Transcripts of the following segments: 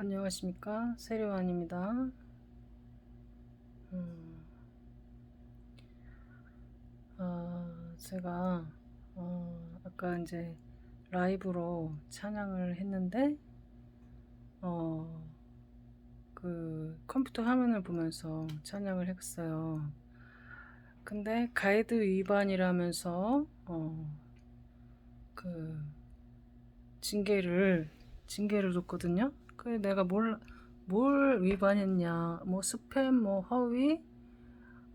안녕하십니까 세료안입니다. 음, 아, 제가 어, 아까 이제 라이브로 찬양을 했는데 어, 그 컴퓨터 화면을 보면서 찬양을 했어요. 근데 가이드 위반이라면서 어, 그 징계를 징계를 줬거든요. 그래 내가 뭘, 뭘 위반했냐, 뭐 스팸, 뭐 허위,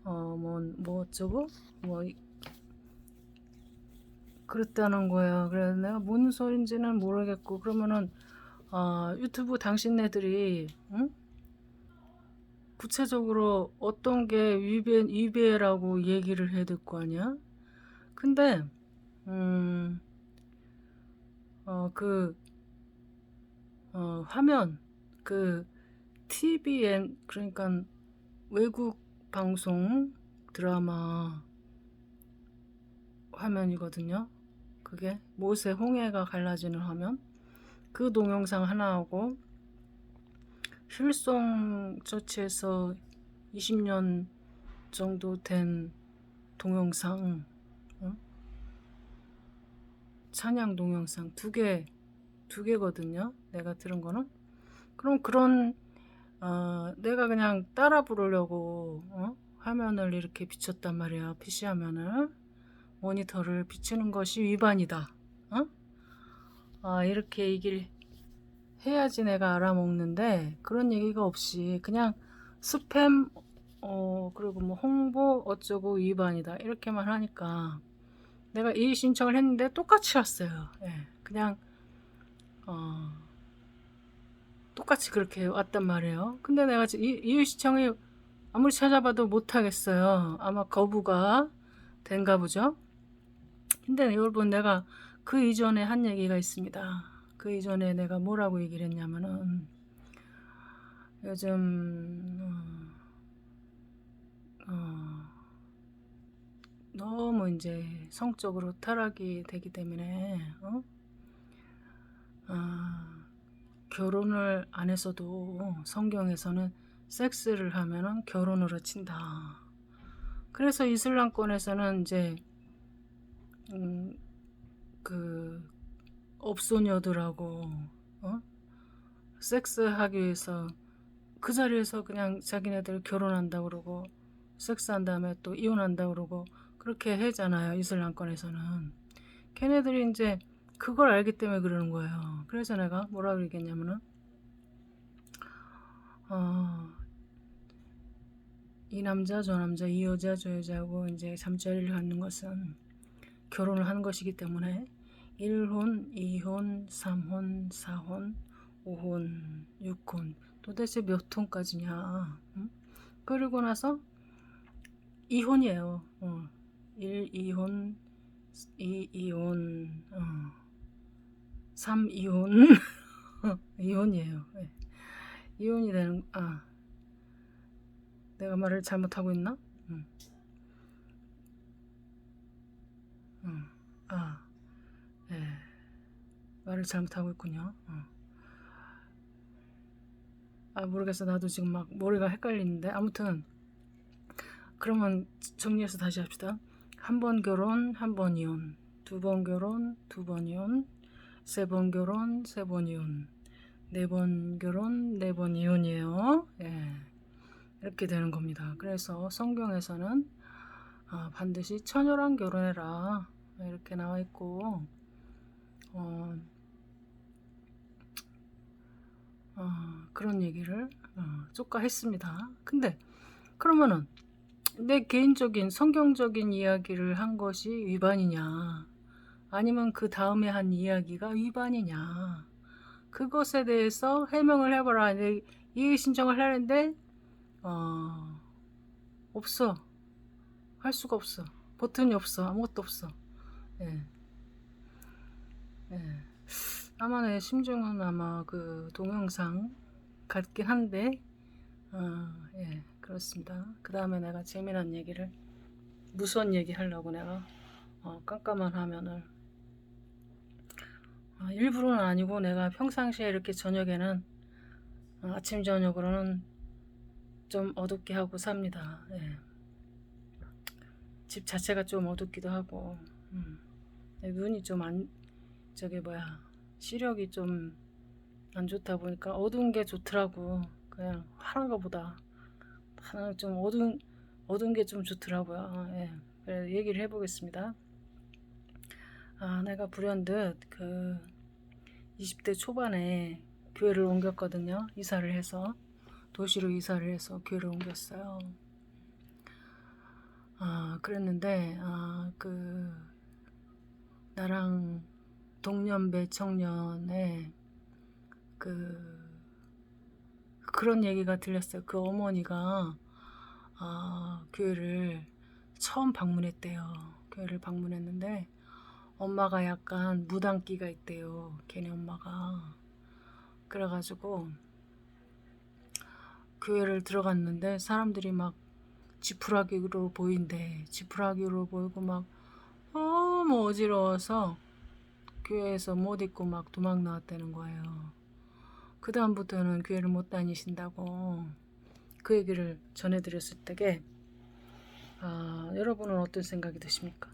어, 뭐, 뭐 어쩌고, 뭐, 이- 그랬다는 거예요. 그래서 내가 뭔 소린지는 모르겠고, 그러면은, 아, 유튜브 당신네들이, 응? 구체적으로 어떤 게 위배, 위배라고 얘기를 해야 될 거 아니야? 근데, 음, 어, 그, 어, 화면 그 TVN 그러니까 외국 방송 드라마 화면이거든요. 그게 모세 홍해가 갈라지는 화면. 그 동영상 하나하고 힐송 처치에서 20년 정도 된 동영상, 어? 찬양 동영상 두 개, 두 개거든요. 내가 들은 거는. 그럼 그런, 어, 내가 그냥 따라 부르려고, 어? 화면을 이렇게 비췄단 말이야. PC 화면을. 모니터를 비추는 것이 위반이다. 어? 아, 이렇게 얘기를 해야지 내가 알아먹는데, 그런 얘기가 없이, 그냥 스팸, 어, 그리고 뭐 홍보 어쩌고 위반이다. 이렇게만 하니까, 내가 이의 신청을 했는데 똑같이 왔어요. 예, 그냥, 어, 똑같이 그렇게 왔단 말이에요. 근데 내가 지- 이- 이의 신청이 아무리 찾아봐도 못하겠어요. 아마 거부가 된가 보죠. 근데 여러분 내가 그 이전에 한 얘기가 있습니다. 그 이전에 내가 뭐라고 얘기를 했냐면은 요즘 어, 어, 너무 이제 성적으로 타락이 되기 때문에 어? 아, 결혼을 안 했어도 성경에서는 섹스를 하면은 결혼으로 친다. 그래서 이슬람권에서는 이제 음, 그 업소녀들하고 어? 섹스하기 위해서 그 자리에서 그냥 자기네들 결혼한다 그러고 섹스한 다음에 또 이혼한다 그러고 그렇게 하잖아요 이슬람권에서는 걔네들이 이제 그걸 알기 때문에 그러는 거예요 그래서 내가 뭐라 그러겠냐면은 어, 이 남자 저 남자 이 여자 저 여자하고 이제 잠자리를 갖는 것은 결혼을 하는 것이기 때문에 1혼, 2혼, 3혼, 4혼, 5혼, 6혼 도대체 몇 혼까지냐 응? 그리고 나서 2혼이에요 어. 1, 2혼 2, 2혼 어. 3, 2혼 2혼이에요 네. 2혼이 되는 아 내가 말을 잘못하고 있나? 응. 응. 아, 예. 말을 잘못하고 있군요. 어. 아, 모르겠어. 나도 지금 막 머리가 헷갈리는데. 아무튼, 그러면 정리해서 다시 합시다. 한 번 결혼, 한 번 이혼. 두 번 결혼, 두 번 이혼. 세 번 결혼, 세 번 이혼. 네 번 결혼, 네 번 이혼이에요. 예. 이렇게 되는 겁니다. 그래서 성경에서는 아, 반드시 처녀랑 결혼해라. 이렇게 나와 있고, 어, 어, 그런 얘기를 어, 쪼까 했습니다. 근데 그러면은 내 개인적인 성경적인 이야기를 한 것이 위반이냐, 아니면 그 다음에 한 이야기가 위반이냐, 그것에 대해서 해명을 해봐라. 내 이의 신청을 하는데 어, 없어. 할 수가 없어. 버튼이 없어. 아무것도 없어. 예. 예. 아마 내 심중은 아마 그 동영상 같긴 한데, 어, 예, 그렇습니다. 그 다음에 내가 재미난 얘기를, 무서운 얘기 하려고 내가, 어, 깜깜한 화면을, 아, 일부러는 아니고 내가 평상시에 이렇게 저녁에는 어, 아침 저녁으로는 좀 어둡게 하고 삽니다. 예. 집 자체가 좀 어둡기도 하고 음. 눈이 좀 안 저기 뭐야 시력이 좀 안 좋다 보니까 어두운 게 좋더라고 그냥 하는 거보다 하나 좀 어두운 어두운 게 좀 좋더라고요. 예. 그래서 얘기를 해보겠습니다. 아 내가 불현듯 그 20대 초반에 교회를 옮겼거든요. 이사를 해서 도시로 이사를 해서 교회를 옮겼어요. 아 그랬는데 아 그 나랑 동년배 청년의 그 그런 얘기가 들렸어요. 그 어머니가 아 교회를 처음 방문했대요. 교회를 방문했는데 엄마가 약간 무당기가 있대요. 걔네 엄마가. 그래가지고 교회를 들어갔는데 사람들이 막 지푸라기로 보인대. 지푸라기로 보이고 막 너무 어지러워서 교회에서 못 있고 막 도망 나왔다는 거예요. 그 다음부터는 교회를 못 다니신다고 그 얘기를 전해드렸을 때게 아, 여러분은 어떤 생각이 드십니까?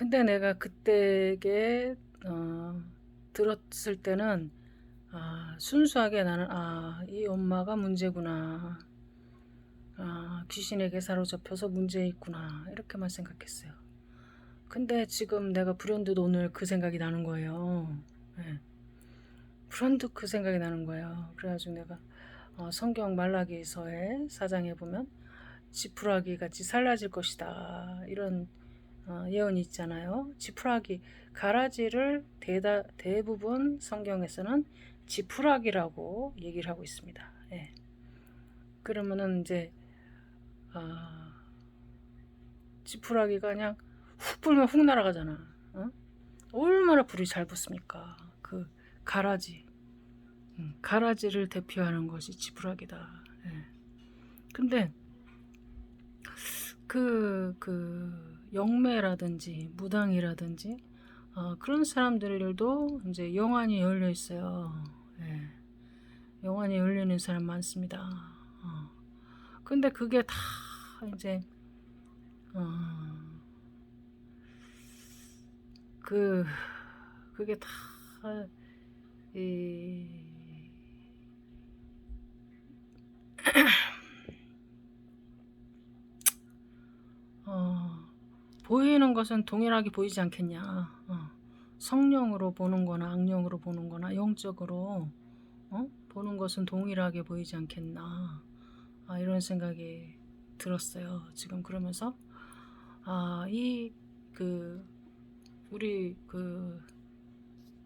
근데 내가 그때게 어, 들었을 때는 아, 순수하게 나는 아, 이 엄마가 문제구나. 아, 귀신에게 사로잡혀서 문제 있구나. 이렇게만 생각했어요. 근데 지금 내가 불현듯 오늘 그 생각이 나는 거예요. 예. 불현듯 그 생각이 나는 거예요. 그래가지고 내가 어, 성경 말라기서의 사장에 보면 지푸라기 같이 살라질 것이다. 이런 어, 예언이 있잖아요. 지푸라기 가라지를 대다, 대부분 성경에서는 지푸라기라고 얘기를 하고 있습니다. 예. 그러면은 이제 아, 지푸라기가 그냥 훅 불면 훅 날아가잖아. 어? 얼마나 불이 잘 붙습니까? 그 가라지, 음, 가라지를 대표하는 것이 지푸라기다. 예. 근데 그, 그, 영매라든지 무당이라든지 어, 그런 사람들도 이제 영안이 열려 있어요. 예. 영안이 열리는 사람 많습니다. 어. 근데 그게 다 이제 어, 그 그게 다 이, 어, 보이는 것은 동일하게 보이지 않겠냐. 어, 성령으로 보는 거나 악령으로 보는 거나 영적으로 어? 보는 것은 동일하게 보이지 않겠나. 아, 이런 생각이 들었어요. 지금 그러면서 아, 이 그 우리 그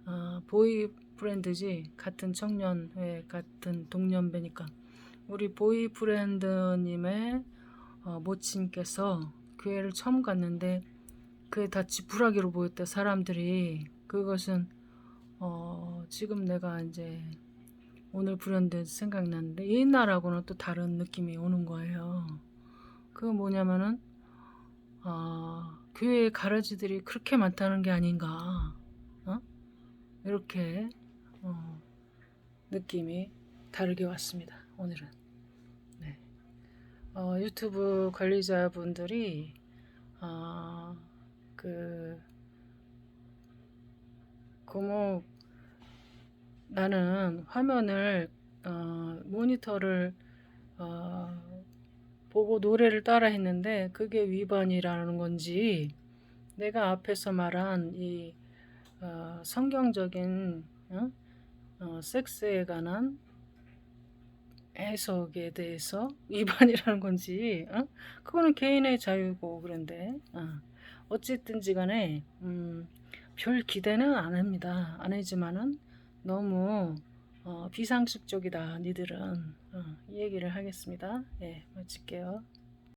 아, 보이 브랜드지 같은 청년회 같은 동년배니까 우리 보이 브랜드님의 어, 모친께서 교회를 처음 갔는데 그게 다 지푸라기로 보였다 사람들이 그것은 어, 지금 내가 이제 오늘 불현듯 생각났는데 옛날하고는 또 다른 느낌이 오는 거예요. 그 뭐냐면은 어, 교회의 가라지들이 그렇게 많다는 게 아닌가 어? 이렇게 어, 느낌이 다르게 왔습니다. 오늘은 네. 어, 유튜브 관리자분들이 어, 그 고모 나는 화면을 어, 모니터를 어, 보고 노래를 따라 했는데 그게 위반이라는 건지 내가 앞에서 말한 이 어, 성경적인 어? 어, 섹스에 관한 해석에 대해서 위반이라는 건지 어? 그거는 개인의 자유고 그런데 어. 어쨌든지 간에 음, 별 기대는 안 합니다. 안 하지만은 너무 어, 비상식적이다 니들은 어, 이 얘기를 하겠습니다. 예, 마칠게요.